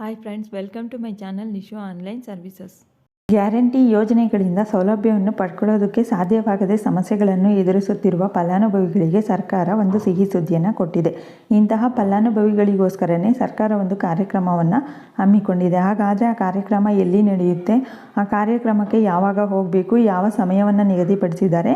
Hi friends welcome to my channel Nishu online services guarantee ಯೋಜನೆಗಳಿಂದ ಸೌಲಭ್ಯವನ್ನು ಪಡ್ಕೊಳ್ಳೋದಕ್ಕೆ ಸಾಧ್ಯವಾಗದೆ ಸಮಸ್ಯೆಗಳನ್ನು ಎದುರಿಸುತ್ತಿರುವ ಫಲಾನುಭವಿಗಳಿಗೆ ಸರ್ಕಾರ ಒಂದು ಸಿಹಿ ಸುದ್ದಿಯನ್ನು ಕೊಟ್ಟಿದೆ. ಇಂತಹ ಫಲಾನುಭವಿಗಳಿಗೋಸ್ಕರನೇ ಸರ್ಕಾರ ಒಂದು ಕಾರ್ಯಕ್ರಮವನ್ನು ಹಮ್ಮಿಕೊಂಡಿದೆ. ಹಾಗಾದರೆ ಆ ಕಾರ್ಯಕ್ರಮ ಎಲ್ಲಿ ನಡೆಯುತ್ತೆ? ಆ ಕಾರ್ಯಕ್ರಮಕ್ಕೆ ಯಾವಾಗ ಹೋಗಬೇಕು? ಯಾವ ಸಮಯವನ್ನು ನಿಗದಿಪಡಿಸಿದ್ದಾರೆ?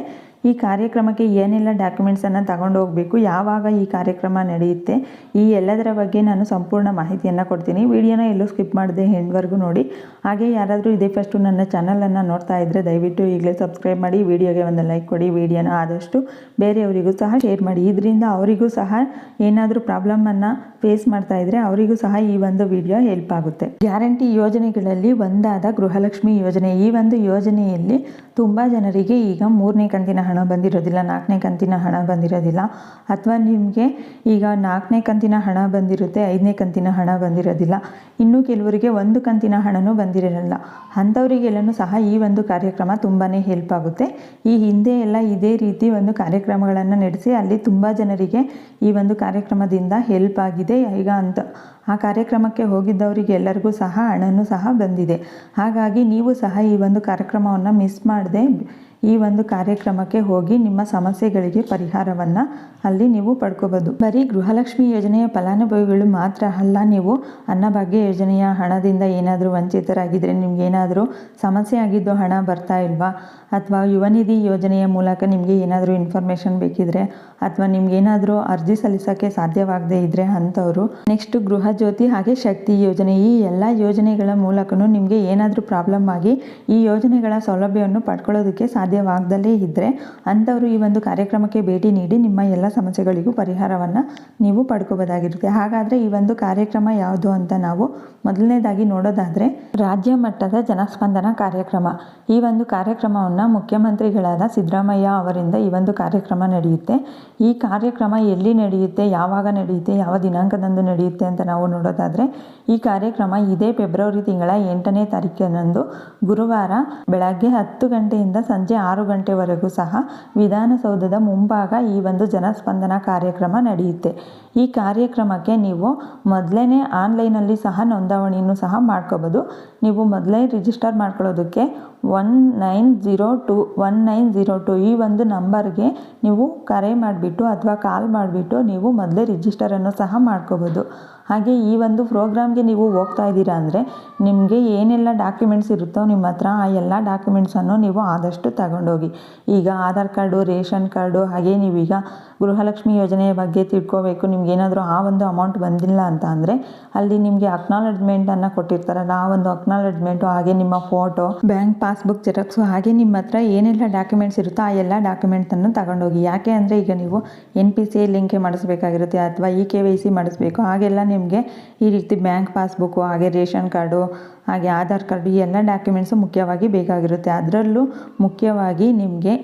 ಈ ಕಾರ್ಯಕ್ರಮಕ್ಕೆ ಏನೆಲ್ಲ ಡಾಕ್ಯುಮೆಂಟ್ಸನ್ನು ತಗೊಂಡು ಹೋಗಬೇಕು, ಯಾವಾಗ ಈ ಕಾರ್ಯಕ್ರಮ ನಡೆಯುತ್ತೆ, ಈ ಎಲ್ಲದರ ಬಗ್ಗೆ ನಾನು ಸಂಪೂರ್ಣ ಮಾಹಿತಿಯನ್ನು ಕೊಡ್ತೀನಿ. ವಿಡಿಯೋನ ಎಲ್ಲೂ ಸ್ಕಿಪ್ ಮಾಡದೆ ಹೆಣ್ವರೆಗೂ ನೋಡಿ. ಹಾಗೆ ಯಾರಾದರೂ ಇದೇ ಫಸ್ಟು ನನ್ನ ಚಾನಲನ್ನು ನೋಡ್ತಾ ಇದ್ದರೆ ದಯವಿಟ್ಟು ಈಗಲೇ ಸಬ್ಸ್ಕ್ರೈಬ್ ಮಾಡಿ, ವಿಡಿಯೋಗೆ ಒಂದು ಲೈಕ್ ಕೊಡಿ, ವಿಡಿಯೋನ ಆದಷ್ಟು ಬೇರೆಯವರಿಗೂ ಸಹ ಶೇರ್ ಮಾಡಿ. ಇದರಿಂದ ಅವರಿಗೂ ಸಹ ಏನಾದರೂ ಪ್ರಾಬ್ಲಮನ್ನು ಫೇಸ್ ಮಾಡ್ತಾ ಇದ್ದರೆ ಅವರಿಗೂ ಸಹ ಈ ಒಂದು ವಿಡಿಯೋ ಹೆಲ್ಪ್ ಆಗುತ್ತೆ. ಗ್ಯಾರಂಟಿ ಯೋಜನೆಗಳಲ್ಲಿ ಒಂದಾದ ಗೃಹಲಕ್ಷ್ಮಿ ಯೋಜನೆ. ಈ ಒಂದು ಯೋಜನೆಯಲ್ಲಿ ತುಂಬ ಜನರಿಗೆ ಈಗ ಮೂರನೇ ಕಂತಿನ ಹಣ ಬಂದಿರೋದಿಲ್ಲ, ನಾಲ್ಕನೇ ಕಂತಿನ ಹಣ ಬಂದಿರೋದಿಲ್ಲ. ಅಥವಾ ನಿಮಗೆ ಈಗ ನಾಲ್ಕನೇ ಕಂತಿನ ಹಣ ಬಂದಿರುತ್ತೆ, ಐದನೇ ಕಂತಿನ ಹಣ ಬಂದಿರೋದಿಲ್ಲ. ಇನ್ನೂ ಕೆಲವರಿಗೆ ಒಂದು ಕಂತಿನ ಹಣನೂ ಬಂದಿರಲ್ಲ ಅಂಥವರಿಗೆಲ್ಲನೂ ಸಹ ಈ ಒಂದು ಕಾರ್ಯಕ್ರಮ ತುಂಬಾ ಹೆಲ್ಪ್ ಆಗುತ್ತೆ. ಈ ಹಿಂದೆ ಎಲ್ಲ ಇದೇ ರೀತಿ ಒಂದು ಕಾರ್ಯಕ್ರಮಗಳನ್ನು ನಡೆಸಿ ಅಲ್ಲಿ ತುಂಬ ಜನರಿಗೆ ಈ ಒಂದು ಕಾರ್ಯಕ್ರಮದಿಂದ ಹೆಲ್ಪ್ ಆಗಿದೆ. ಈಗ ಅಂತ ಆ ಕಾರ್ಯಕ್ರಮಕ್ಕೆ ಹೋಗಿದ್ದವರಿಗೆ ಎಲ್ಲರಿಗೂ ಸಹ ಹಣನೂ ಸಹ ಬಂದಿದೆ. ಹಾಗಾಗಿ ನೀವು ಸಹ ಈ ಒಂದು ಕಾರ್ಯಕ್ರಮವನ್ನು ಮಿಸ್ ಮಾಡದೆ ಈ ಒಂದು ಕಾರ್ಯಕ್ರಮಕ್ಕೆ ಹೋಗಿ ನಿಮ್ಮ ಸಮಸ್ಯೆಗಳಿಗೆ ಪರಿಹಾರವನ್ನು ಅಲ್ಲಿ ನೀವು ಪಡ್ಕೋಬೋದು. ಬರೀ ಗೃಹಲಕ್ಷ್ಮಿ ಯೋಜನೆಯ ಫಲಾನುಭವಿಗಳು ಮಾತ್ರ ಅಲ್ಲ, ನೀವು ಅನ್ನಭಾಗ್ಯ ಯೋಜನೆಯ ಹಣದಿಂದ ಏನಾದರೂ ವಂಚಿತರಾಗಿದ್ದರೆ ನಿಮ್ಗೆ ಏನಾದರೂ ಸಮಸ್ಯೆ ಆಗಿದ್ದು ಹಣ ಬರ್ತಾ ಇಲ್ವಾ? ಅಥವಾ ಯುವನಿಧಿ ಯೋಜನೆಯ ಮೂಲಕ ನಿಮಗೆ ಏನಾದರೂ ಇನ್ಫಾರ್ಮೇಷನ್ ಬೇಕಿದ್ರೆ, ಅಥವಾ ನಿಮ್ಗೇನಾದರೂ ಅರ್ಜಿ ಸಲ್ಲಿಸೋಕ್ಕೆ ಸಾಧ್ಯವಾಗದೇ ಇದ್ದರೆ ಅಂಥವರು, ನೆಕ್ಸ್ಟ್ ಗೃಹ ಜ್ಯೋತಿ ಹಾಗೆ ಶಕ್ತಿ ಯೋಜನೆ ಈ ಎಲ್ಲ ಯೋಜನೆಗಳ ಮೂಲಕನೂ ನಿಮಗೆ ಏನಾದರೂ ಪ್ರಾಬ್ಲಮ್ ಆಗಿ ಈ ಯೋಜನೆಗಳ ಸೌಲಭ್ಯವನ್ನು ಪಡ್ಕೊಳ್ಳೋದಕ್ಕೆ ಸಾಧ್ಯವಾಗದಲ್ಲೇ ಇದ್ದರೆ ಅಂಥವರು ಈ ಒಂದು ಕಾರ್ಯಕ್ರಮಕ್ಕೆ ಭೇಟಿ ನೀಡಿ ನಿಮ್ಮ ಎಲ್ಲ ಸಮಸ್ಯೆಗಳಿಗೂ ಪರಿಹಾರವನ್ನು ನೀವು ಪಡ್ಕೋಬೋದಾಗಿರುತ್ತೆ. ಹಾಗಾದರೆ ಈ ಒಂದು ಕಾರ್ಯಕ್ರಮ ಯಾವುದು ಅಂತ ನಾವು ಮೊದಲನೇದಾಗಿ ನೋಡೋದಾದರೆ ರಾಜ್ಯ ಮಟ್ಟದ ಜನಸ್ಪಂದನ ಕಾರ್ಯಕ್ರಮ. ಈ ಒಂದು ಕಾರ್ಯಕ್ರಮವನ್ನು ಮುಖ್ಯಮಂತ್ರಿಗಳಾದ ಸಿದ್ದರಾಮಯ್ಯ ಅವರಿಂದ ಈ ಒಂದು ಕಾರ್ಯಕ್ರಮ ನಡೆಯುತ್ತೆ. ಈ ಕಾರ್ಯಕ್ರಮ ಎಲ್ಲಿ ನಡೆಯುತ್ತೆ, ಯಾವಾಗ ನಡೆಯುತ್ತೆ, ಯಾವ ದಿನಾಂಕದಂದು ನಡೆಯುತ್ತೆ ಅಂತ ನಾವು ನೋಡೋದಾದರೆ ಈ ಕಾರ್ಯಕ್ರಮ ಇದೇ ಫೆಬ್ರವರಿ ತಿಂಗಳ ಎಂಟನೇ ತಾರೀಕಿನಂದು ಗುರುವಾರ ಬೆಳಗ್ಗೆ ಹತ್ತು ಗಂಟೆಯಿಂದ ಸಂಜೆ ಆರು ಗಂಟೆವರೆಗೂ ಸಹ ವಿಧಾನಸೌಧದ ಮುಂಭಾಗ ಈ ಒಂದು ಜನಸ್ಪಂದನ ಕಾರ್ಯಕ್ರಮ ನಡೆಯುತ್ತೆ. ಈ ಕಾರ್ಯಕ್ರಮಕ್ಕೆ ನೀವು ಮೊದಲೇ ಆನ್ಲೈನಲ್ಲಿ ಸಹ ನೋಂದಣಿಯನ್ನು ಸಹ ಮಾಡ್ಕೋಬೋದು. ನೀವು ಮೊದಲೇ ರಿಜಿಸ್ಟರ್ ಮಾಡ್ಕೊಳ್ಳೋದಕ್ಕೆ one nine zero two, one nine zero two ಈ ಒಂದು ನಂಬರ್ಗೆ ನೀವು ಕರೆ ಮಾಡಿಬಿಟ್ಟು ಅಥವಾ ಕಾಲ್ ಮಾಡಿಬಿಟ್ಟು ನೀವು ಮೊದಲೇ ರಿಜಿಸ್ಟರನ್ನು ಸಹ ಮಾಡ್ಕೋಬೋದು. ಹಾಗೆ ಈ ಒಂದು ಪ್ರೋಗ್ರಾಮ್ಗೆ ನೀವು ಹೋಗ್ತಾ ಇದ್ದೀರಾ ಅಂದರೆ ನಿಮಗೆ ಏನೆಲ್ಲ ಡಾಕ್ಯುಮೆಂಟ್ಸ್ ಇರುತ್ತೋ ನಿಮ್ಮ ಹತ್ರ ಆ ಎಲ್ಲ ಡಾಕ್ಯುಮೆಂಟ್ಸನ್ನು ನೀವು ಆದಷ್ಟು ತಗೊಂಡೋಗಿ. ಈಗ ಆಧಾರ್ ಕಾರ್ಡು, ರೇಷನ್ ಕಾರ್ಡು, ಹಾಗೆ ನೀವೀಗ ಗೃಹಲಕ್ಷ್ಮಿ ಯೋಜನೆಯ ಬಗ್ಗೆ ತಿಳ್ಕೋಬೇಕು. ನಿಮ್ಗೆ ಏನಾದರೂ ಆ ಒಂದು ಅಮೌಂಟ್ ಬಂದಿಲ್ಲ ಅಂತ ಅಂದರೆ ಅಲ್ಲಿ ನಿಮಗೆ ಅಕ್ನಾಲೆಜ್ಮೆಂಟನ್ನು ಕೊಟ್ಟಿರ್ತಾರಲ್ಲ ಆ ಒಂದು ಅಕ್ನಾಲೆಜ್ಮೆಂಟು ಹಾಗೆ ನಿಮ್ಮ ಫೋಟೋ ಬ್ಯಾಂಕ್ ಪಾಸ್ಬುಕ್ ಜೆರಾಕ್ಸು ಹಾಗೆ ನಿಮ್ಮ ಹತ್ರ ಏನೆಲ್ಲ ಡಾಕ್ಯುಮೆಂಟ್ಸ್ ಇರುತ್ತೋ ಆ ಎಲ್ಲ ಡಾಕ್ಯುಮೆಂಟನ್ನು ತಗೊಂಡೋಗಿ. ಯಾಕೆ ಅಂದರೆ ಈಗ ನೀವು ಎನ್ ಪಿ ಸಿ ಲಿಂಕೆ ಮಾಡಿಸ್ಬೇಕಾಗಿರುತ್ತೆ ಅಥವಾ ಇ ಕೆ ವೈ ಸಿ ಮಾಡಿಸ್ಬೇಕು. ಹಾಗೆಲ್ಲ ನಿಮಗೆ ಈ ರೀತಿ ಬ್ಯಾಂಕ್ ಪಾಸ್ಬುಕ್ಕು ಹಾಗೆ ರೇಷನ್ ಕಾರ್ಡು ಹಾಗೆ ಆಧಾರ್ ಕಾರ್ಡು, ಈ ಎಲ್ಲ ಡಾಕ್ಯುಮೆಂಟ್ಸು ಮುಖ್ಯವಾಗಿ ಬೇಕಾಗಿರುತ್ತೆ. ಅದರಲ್ಲೂ ಮುಖ್ಯವಾಗಿ ನಿಮಗೆ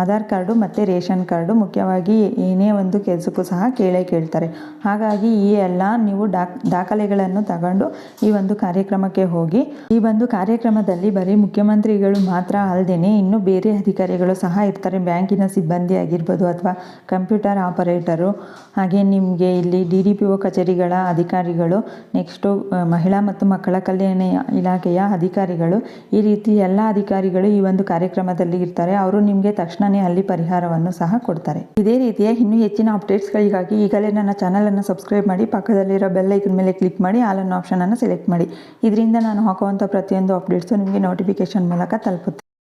ಆಧಾರ್ ಕಾರ್ಡು ಮತ್ತು ರೇಷನ್ ಕಾರ್ಡು ಮುಖ್ಯವಾಗಿ ಏನೇ ಒಂದು ಕೆಲಸಕ್ಕೂ ಸಹ ಕೇಳೇ ಕೇಳ್ತಾರೆ. ಹಾಗಾಗಿ ಈ ಎಲ್ಲ ನೀವು ಡಾಕ್, ದಾಖಲೆಗಳನ್ನು ತಗೊಂಡು ಈ ಒಂದು ಕಾರ್ಯಕ್ರಮಕ್ಕೆ ಹೋಗಿ, ಈ ಒಂದು ಕಾರ್ಯಕ್ರಮದಲ್ಲಿ ಬರೀ ಮುಖ್ಯಮಂತ್ರಿಗಳು ಮಾತ್ರ ಅಲ್ಲದೇ ಇನ್ನು ಬೇರೆ ಅಧಿಕಾರಿಗಳು ಸಹ ಇರ್ತಾರೆ. ಬ್ಯಾಂಕಿನ ಸಿಬ್ಬಂದಿ ಆಗಿರ್ಬೋದು ಅಥವಾ ಕಂಪ್ಯೂಟರ್ ಆಪರೇಟರು, ಹಾಗೆ ನಿಮಗೆ ಇಲ್ಲಿ ಡಿ ಡಿ ಪಿ ಒ ಕಚೇರಿಗಳ ಅಧಿಕಾರಿಗಳು, ನೆಕ್ಸ್ಟು, ಮಹಿಳಾ ಮತ್ತು ಮಕ್ಕಳ ಕಲ್ಯಾಣ ಇಲಾಖೆಯ ಅಧಿಕಾರಿಗಳು. ಈ ರೀತಿ ಎಲ್ಲ ಅಧಿಕಾರಿಗಳು ಈ ಒಂದು ಕಾರ್ಯಕ್ರಮದಲ್ಲಿ ಇರ್ತಾರೆ. ಅವರು ನಿಮಗೆ ತಕ್ಷಣನೇ ಅಲ್ಲಿ ಪರಿಹಾರವನ್ನು ಸಹ ಕೊಡ್ತಾರೆ. ಇದೇ ರೀತಿಯ ಇನ್ನೂ ಹೆಚ್ಚಿನ ಅಪ್ಡೇಟ್ಸ್ಗಳಿಗಾಗಿ ಈಗಲೇ ನನ್ನ ಚಾನಲನ್ನು ಸಬ್ಸ್ಕ್ರೈಬ್ ಮಾಡಿ, ಪಕ್ಕದಲ್ಲಿರೋ ಬೆಲ್ ಐಕನ್ ಮೇಲೆ ಕ್ಲಿಕ್ ಮಾಡಿ ಆಲನ್ ಆಪ್ಷನನ್ನು ಸೆಲೆಕ್ಟ್ ಮಾಡಿ. ಇದರಿಂದ ನಾನು ಹಾಕುವಂಥ ಪ್ರತಿಯೊಂದು ಅಪ್ಡೇಟ್ಸು ನಿಮಗೆ ನೋಟಿಫಿಕೇಶನ್ ಮೂಲಕ ತಲುಪುತ್ತೆ.